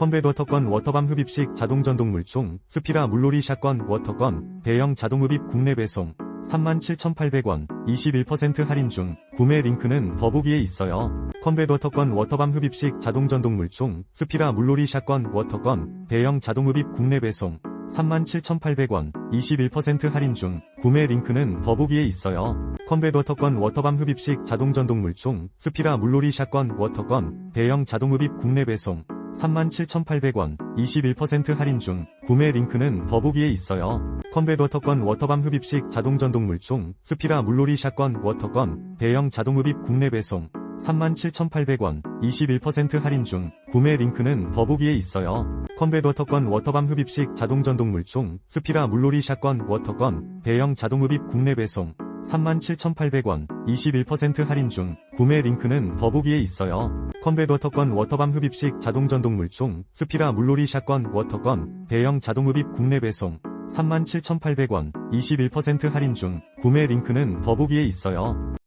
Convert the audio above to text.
워터건 워터밤 흡입식 자동 전동 물총, 스피라 물놀이 샷건 워터건, 대형 자동 흡입 국내 배송, 37,800원, 21% 할인 중, 구매 링크는 더보기에 있어요. 컴뱃 워터건 워터밤 흡입식 자동 전동 물총, 스피라 물놀이 샷건 워터건, 대형 자동 흡입 국내 배송, 37,800원, 21% 할인 중, 구매 링크는 더보기에 있어요. 컴뱃 워터건 워터밤 흡입식 자동 전동 물총, 스피라 물놀이 샷건 워터건, 대형 자동 흡입 국내 배송, 37,800원, 21% 할인 중, 구매 링크는 더보기에 있어요. 컴뱃 워터건 워터밤 흡입식 자동 전동 물총, 스피라 물놀이 샷건 워터건, 대형 자동 흡입 국내 배송, 37,800원, 21% 할인 중, 구매 링크는 더보기에 있어요. 컴뱃 워터건 워터밤 흡입식 자동 전동 물총, 스피라 물놀이 샷건 워터건, 대형 자동 흡입 국내 배송, 37,800원, 21% 할인 중, 구매 링크는 더보기에 있어요. 워터건 워터밤 흡입식 자동 전동 물총, 스피라 물놀이 샷건 워터건, 대형 자동 흡입 국내 배송, 37,800원, 21% 할인 중, 구매 링크는 더보기에 있어요.